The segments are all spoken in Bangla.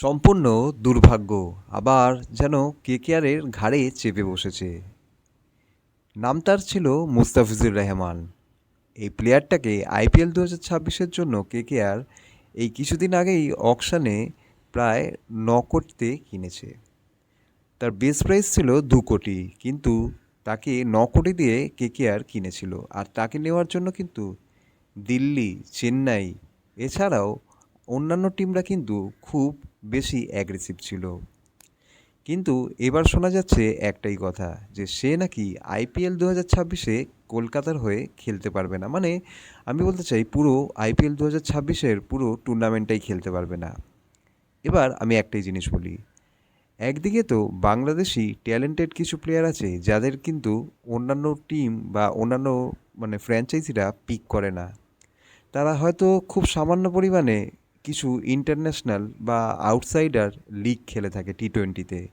সম্পূর্ণ দুর্ভাগ্য, আবার যেন কেকেআরের ঘাড়ে চেপে বসেছে। নাম তার ছিল মুস্তাফিজুর রহমান। এই প্লেয়ারটাকে আইপিএল দু হাজার ছাব্বিশের জন্য কেকেআর এই কিছুদিন আগেই অকশানে প্রায় ন কোটিতে কিনেছে। তার বেস প্রাইস ছিল দু কোটি, কিন্তু তাকে ন কোটি দিয়ে কেকেআর কিনেছিল, আর তাকে নেওয়ার জন্য কিন্তু দিল্লি, চেন্নাই, এছাড়াও অন্যান্য টিমরা কিন্তু খুব বেশি অ্যাগ্রেসিভ ছিল। কিন্তু এবার শোনা যাচ্ছে একটাই কথা, যে সে নাকি আইপিএল দু হাজার ছাব্বিশে কলকাতার হয়ে খেলতে পারবে না। মানে আমি বলতে চাই, পুরো আইপিএল দু হাজার ছাব্বিশের পুরো টুর্নামেন্টটাই খেলতে পারবে না। এবার আমি একটাই জিনিস বলি, একদিকে তো বাংলাদেশি ট্যালেন্টেড কিছু প্লেয়ার আছে, যাদের কিন্তু অন্যান্য টিম বা অন্যান্য মানে ফ্র্যাঞ্চাইজিরা পিক করে না। তারা হয়তো খুব সামান্য পরিমাণে কিছু ইন্টারন্যাশনাল বা আউটসাইডার লিগ খেলে থাকে টি টোয়েন্টিতে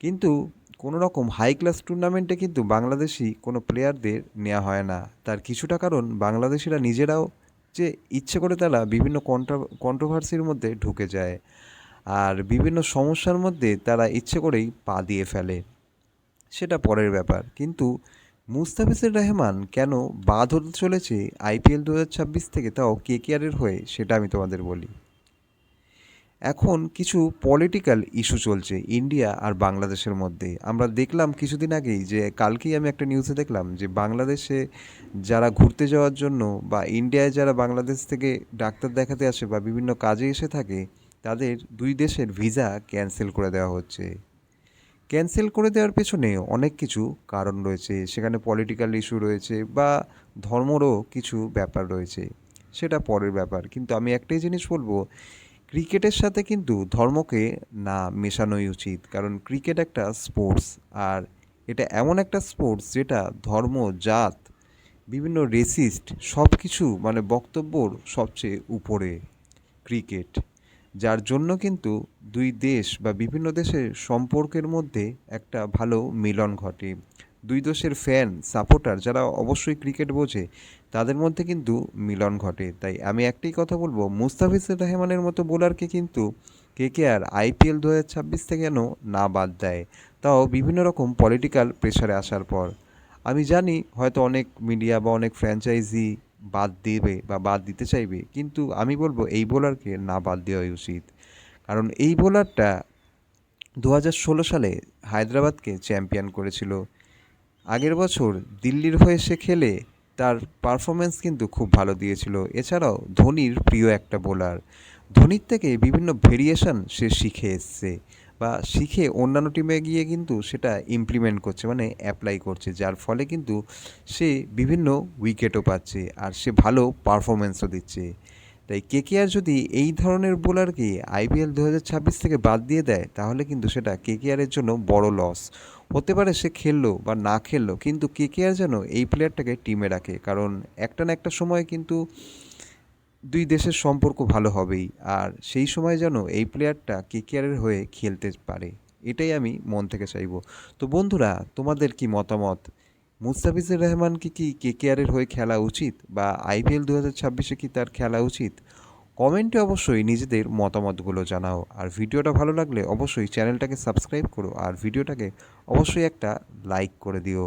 কিন্তু কোনো রকম হাই ক্লাস টুর্নামেন্টে কিন্তু বাংলাদেশি কোনো প্লেয়ারদের নেওয়া হয় না। তার কিছুটা কারণ বাংলাদেশিরা নিজেরাও যে ইচ্ছে করে তারা বিভিন্ন কন্ট্রা কন্ট্রোভার্সির মধ্যে ঢুকে যায়। আর বিভিন্ন সমস্যার মধ্যে তারা ইচ্ছে করেই পা দিয়ে ফেলে। সেটা পরের ব্যাপার। কিন্তু মুস্তাফিজুর রহমান কেন বাদ হতে চলেছে আইপিএল দু হাজার ছাব্বিশ থেকে? তাও কেকেআরের হয়ে? সেটা আমি তোমাদের বলি। এখন কিছু পলিটিক্যাল ইস্যু চলছে ইন্ডিয়া আর বাংলাদেশের মধ্যে। আমরা দেখলাম কিছুদিন আগেই যে কালকেই আমি একটা নিউজে দেখলাম যে বাংলাদেশে যারা ঘুরতে যাওয়ার জন্য বা ইন্ডিয়ায় যারা বাংলাদেশ থেকে ডাক্তার দেখাতে আসে বা বিভিন্ন কাজে এসে থাকে, তাদের দুই দেশের ভিসা ক্যান্সেল করে দেওয়া হচ্ছে। ক্যান্সেল করে দেওয়ার পেছনে অনেক কিছু কারণ রয়েছে। সেখানে পলিটিক্যাল ইস্যু রয়েছে বা ধর্মরও কিছু ব্যাপার রয়েছে। সেটা পরের ব্যাপার। কিন্তু আমি একটাই জিনিস বলব, ক্রিকেটের সাথে কিন্তু ধর্মকে না মেশানোই উচিত। কারণ ক্রিকেট একটা স্পোর্টস আর এটা এমন একটা স্পোর্টস যেটা ধর্ম, জাত, বিভিন্ন রেসিস্ট সব কিছু মানে বক্তব্যর সবচেয়ে উপরে। ক্রিকেট যার জন্য কিন্তু দুই দেশ বা বিভিন্ন দেশের সম্পর্কের মধ্যে একটা ভালো মিলন ঘটে। দুই দেশের ফ্যান সাপোর্টার যারা অবশ্যই ক্রিকেট বোঝে, তাদের মধ্যে কিন্তু মিলন ঘটে। তাই আমি একটাই কথা বলব, মুস্তাফিজুর রহমানের মতো বোলারকে কিন্তু কে কে আর আইপিএল দু হাজার ছাব্বিশ থেকে যেন না বাদ দেয়, তাও বিভিন্ন রকম পলিটিক্যাল প্রেশারে আসার পর। আমি জানি হয়তো অনেক মিডিয়া বা অনেক ফ্র্যাঞ্চাইজি বাদ দেবে বা বাদ দিতে চাইবে। কিন্তু আমি বলব, এই বোলারকে না বাদ দেওয়াই উচিত। কারণ এই বোলারটা দু হাজার ষোলো সালে হায়দ্রাবাদকে চ্যাম্পিয়ন করেছিল। আগের বছর দিল্লির হয়ে সে খেলে তার পারফরমেন্স কিন্তু খুব ভালো দিয়েছিল। এছাড়াও ধোনির প্রিয় একটা বোলার। ধোনির থেকে বিভিন্ন ভেরিয়েশন সে শিখে এসছে। বা শিখে অন্যান্য টিমে গিয়ে কিন্তু সেটা ইমপ্লিমেন্ট করছে মানে অ্যাপ্লাই করছে, যার ফলে কিন্তু সে বিভিন্ন উইকেটও পাচ্ছে আর সে ভালো পারফরমেন্সও দিচ্ছে। তাই কেকেআর যদি এই ধরনের বোলারকে আইপিএল দু হাজার ছাব্বিশ থেকে বাদ দিয়ে দেয়, তাহলে কিন্তু সেটা কেকেআরের জন্য বড় লস হতে পারে সে খেললো বা না খেললো, কিন্তু কেকেআর যেন এই প্লেয়ারটাকে টিমে রাখে, কারণ একটা না একটা সময় কিন্তু দুই দেশের সম্পর্ক ভালো হবেই। আর সেই সময় যেন এই প্লেয়ারটা কেকেআরের হয়ে খেলতে পারে, এটাই আমি মন থেকে চাইব। তো বন্ধুরা, তোমাদের কি মতামত? মুস্তাফিজুর রহমানকে কি কেকেআরের হয়ে খেলা উচিত বা আইপিএল দু হাজার ছাব্বিশে কি তার খেলা উচিত? কমেন্টে অবশ্যই নিজেদের মতামতগুলো জানাও। আর ভিডিওটা ভালো লাগলে অবশ্যই চ্যানেলটাকে সাবস্ক্রাইব করো আর ভিডিওটাকে অবশ্যই একটা লাইক করে দিও।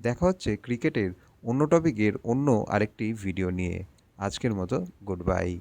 দেখা হচ্ছে ক্রিকেটের অন্য টপিকের অন্য আরেকটি ভিডিও নিয়ে। আজকের মতো গুড বাই